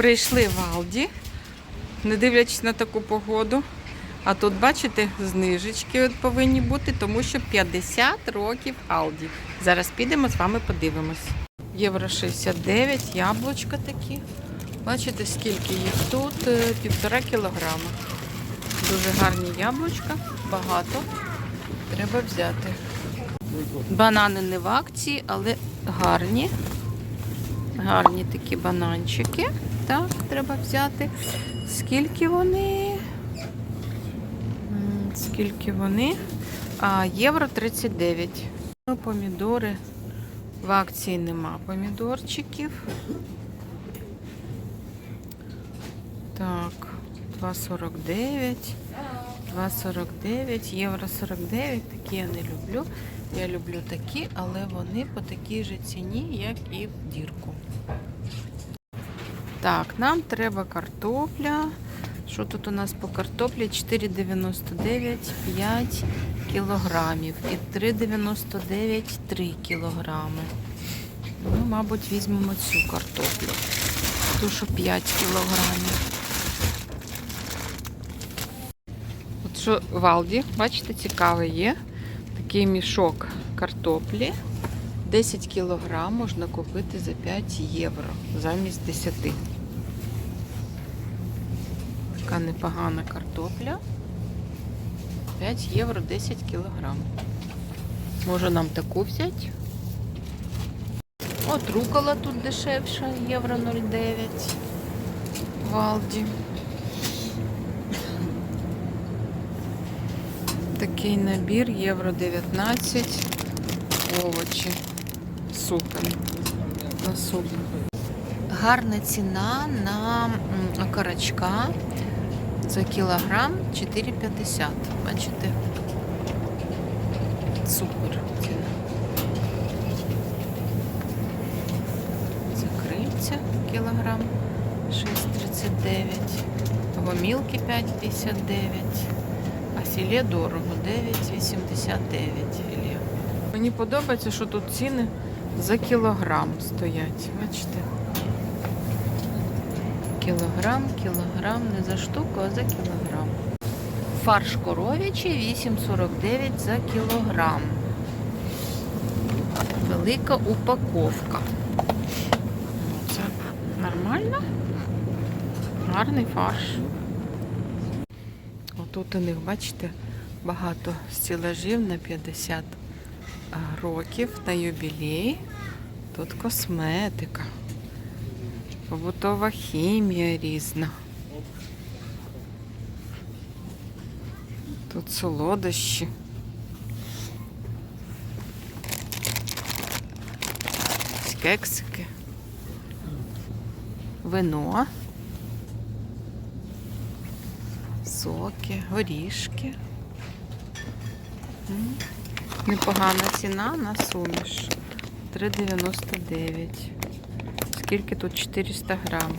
Прийшли в Алді, не дивлячись на таку погоду. А тут, бачите, знижечки повинні бути, тому що 50 років Алді. Зараз підемо з вами подивимось. Євро 69, яблучка такі. Бачите, скільки їх тут? Е, Півтора кілограма. Дуже гарні яблучка, багато. Треба взяти. Банани не в акції, але гарні. Гарні такі бананчики. Так, треба взяти. Скільки вони? Скільки вони? А, євро 39. Ну, помідори. В акції нема помідорчиків. Так, 2,49. 2,49, євро 49. Такі я не люблю. Я люблю такі, але вони по такій же ціні, як і в дірку. Так, нам треба картопля. Що тут у нас по картоплі? 4,99 5 кілограмів і 3,99 3 кілограми. Ну, мабуть, візьмемо цю картоплю. Ту, що 5 кілограмів. От що в Алді, бачите, цікаве є. Такий мішок картоплі. 10 кілограм можна купити за 5 євро замість 10. Така непогана картопля. 5 євро 10 кілограм. Може нам таку взяти? От рукола тут дешевша, євро 0,9 в Алді. Такий набір, євро 19, овочі. Супер. На суп. Гарна ціна на окорочка за кілограм 4,50. Бачите? Супер ціна. Закрильця кілограм 6,39. Гомілки 5,59. А філе дорого 9,89 філе. Мені подобається, що тут ціни за кілограм стоять. Бачите? Кілограм, кілограм, не за штуку, а за кілограм. Фарш коров'ячий 8,49 за кілограм. Велика упаковка. Це нормально? Гарний фарш. Отут у них, бачите, багато стілажів на 50 років на юбілей. Тут косметика, побутова хімія різна. Тут солодощі. Кексики. Вино. Соки, горішки. Непогана ціна на суміш. 3,99. Скільки тут 400 грам.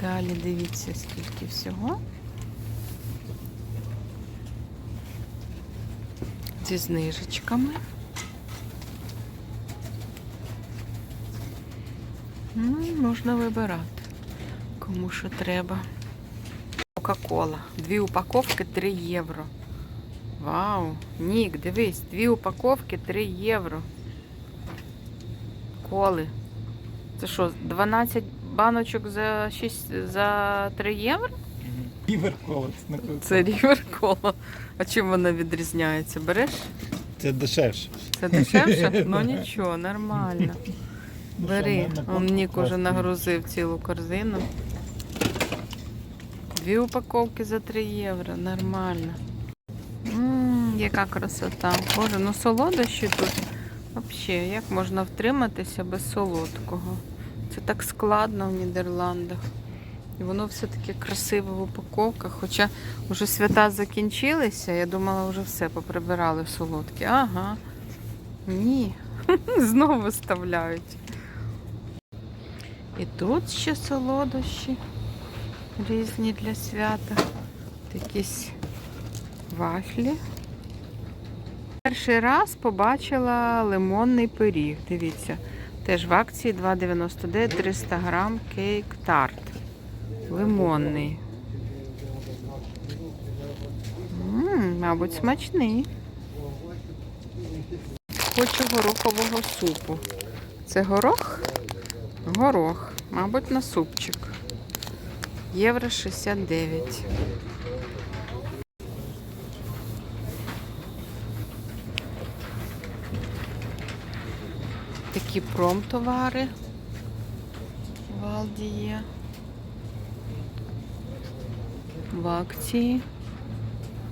Далі дивіться, скільки всього. Зі знижечками. Ну, можна вибирати, кому що треба. Кока-кола. Дві упаковки 3 євро. Вау! Нік, дивись, дві упаковки 3 євро. Коли. Це що, 12 баночок за 6 за 3 євро? Ріверкола. Це рівер кола. А чим вона відрізняється? Береш? Це дешевше. Це дешевше? Ну нічого, нормально. Бери. Он Нік уже нагрузив цілу корзину. Дві упаковки за 3 євро. Нормально. Ммм, яка красота. Боже, ну солодощі тут. Взагалі, як можна втриматися без солодкого? Це так складно в Нідерландах. І воно все таке красиве в упаковках. Хоча вже свята закінчилися, я думала, вже все поприбирали солодкі. Ага. Ні. Знову виставляють. І тут ще солодощі різні для свята. Якісь вафлі. перший раз побачила лимонний пиріг. Дивіться. Теж в акції 2,99 300 грам кейк тарт. Лимонний. Мм, мабуть, смачний. Хочу горохового супу. Це горох? Горох. Мабуть, на супчик. Євро 69. Такі промтовари в Алді є. В акції.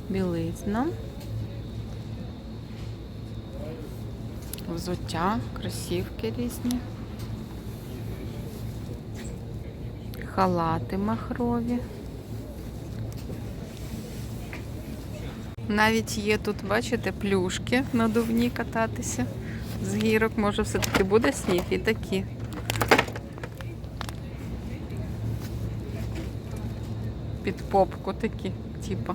Білизна. Взуття, кросівки різні. Халати махрові. Навіть є тут, бачите, плюшки надувні кататися. З гірок, може, все-таки буде сніг і такі. Під попку такі, типа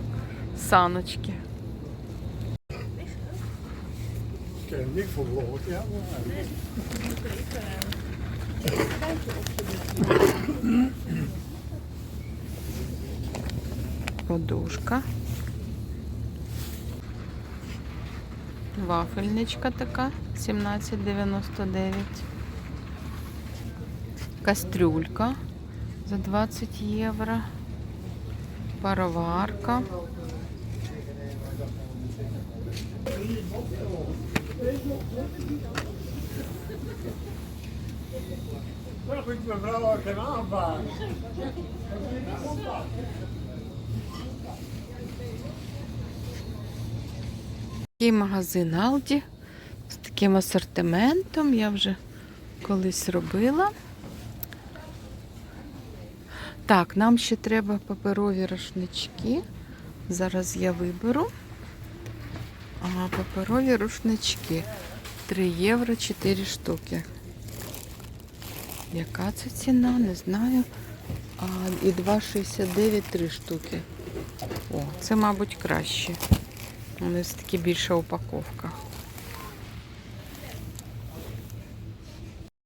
саночки. Подушка. Вафельничка така 17,99. Кастрюлька за 20 євро. Пароварка. Dat ik mevrouw ook aanvragen. Такий магазин Aldi з таким асортиментом я вже колись робила. Так, нам ще треба паперові рушнички. Зараз я виберу. Ага, паперові рушнички. 3 євро 4 штуки. Яка це ціна? Не знаю. А, і 2,69 три штуки. О, це, мабуть, краще. У нас таки більша упаковка.